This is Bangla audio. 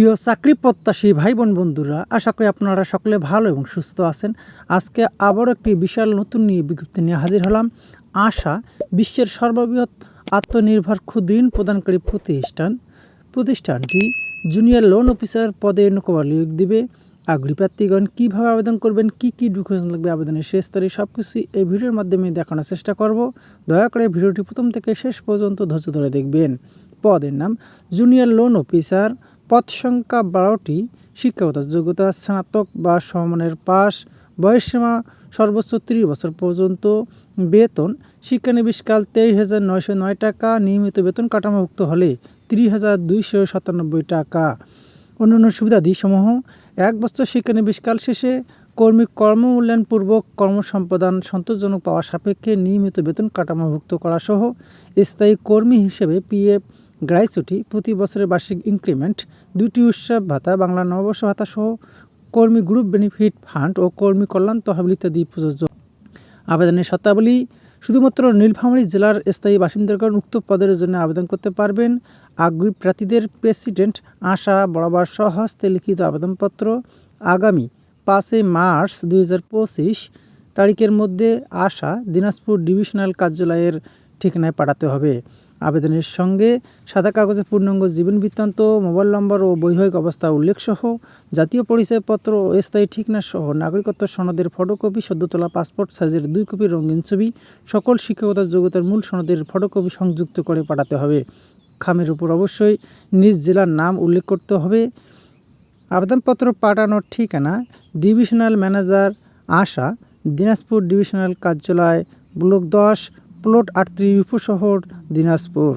প্রিয় চাকরি প্রত্যাশী ভাই বোন বন্ধুরা, আশা করি আপনারা সকলে ভালো এবং সুস্থ আছেন। আজকে আবারও একটি বিশাল নতুন নিয়ে বিজ্ঞপ্তি নিয়ে হাজির হলাম। আশা, বিশ্বের সর্ববৃহৎ আত্মনির্ভর ক্ষুদ্র ঋণ প্রদানকারী প্রতিষ্ঠান। প্রতিষ্ঠানটি জুনিয়র লোন অফিসার পদে নৌকবার নিয়োগ দিবে। আগ্রহী প্রার্থীগণ কীভাবে আবেদন করবেন, কী কী ডকুমেন্টস লাগবে, আবেদনের শেষ তারিখ সব কিছুই এই ভিডিওর মাধ্যমে দেখানোর চেষ্টা করব। দয়া করে ভিডিওটি প্রথম থেকে শেষ পর্যন্ত ধৈর্য ধরে দেখবেন। পদের নাম, জুনিয়র লোন অফিসার। পদ সংখ্যা বারোটি শিক্ষাগত যোগ্যতা স্নাতক বা সমমানের পাস বয়সসীমা সর্বোচ্চ ত্রিশ বছর পর্যন্ত। বেতন, শিক্ষানিবিশকাল তেইশ হাজার নয়শো নয় টাকা। নিয়মিত বেতন কাঠামোভুক্ত হলে ত্রিশ হাজার দুইশো সাতানব্বই টাকা। অন্যান্য সুবিধাদিসমূহ, এক বছর শিক্ষানিবিশকাল শেষে কর্মী কর্মমূল্যায়নপূর্বক কর্মসম্পাদন সন্তোষজনক পাওয়া সাপেক্ষে নিয়মিত বেতন কাঠামোভুক্ত করা সহ স্থায়ী কর্মী হিসেবে পিএফ গ্রাইচুটি প্রতি বছরের বার্ষিক ইনক্রিমেন্ট দুটি উৎসব ভাতা, বাংলা নববর্ষ ভাতা সহ কর্মী গ্রুপ বেনিফিট ফান্ড ও কর্মী কল্যাণ তহবিল ইত্যাদি প্রযোজ্য। আবেদনের শর্তাবলী, শুধুমাত্র নীলফামারী জেলার স্থায়ী বাসিন্দাগণ উক্ত পদের জন্য আবেদন করতে পারবেন। আগ্রী প্রার্থীদের প্রেসিডেন্ট, আশা বরাবর সহস্তে লিখিত আবেদনপত্র আগামী পাঁচই মার্চ দুই হাজার পঁচিশ তারিখের মধ্যে আসা দিনাজপুর ডিভিশনাল কার্যালয়ের ঠিকানায় পাঠাতে হবে। আবেদনের সঙ্গে সাদা কাগজে পূর্ণাঙ্গ জীবন বৃত্তান্ত, মোবাইল নম্বর ও বৈবাহিক অবস্থা উল্লেখসহ জাতীয় পরিচয়পত্র ও স্থায়ী ঠিকানা সহ নাগরিকত্ব সনদের ফটোকপি, সদ্যতলা পাসপোর্ট সাইজের দুই কপি রঙিন ছবি, সকল শিক্ষকতার যোগ্যতার মূল সনদের ফটোকপি সংযুক্ত করে পাঠাতে হবে। খামের উপর অবশ্যই নিজ জেলার নাম উল্লেখ করতে হবে। আবেদনপত্র পাঠানোর ঠিকানা ডিভিশনাল ম্যানেজার আশা, দিনাজপুর ডিভিশনাল কার্যালয়, ব্লক দশ, প্লট আটত্রিশ উপশহর, দিনাজপুর।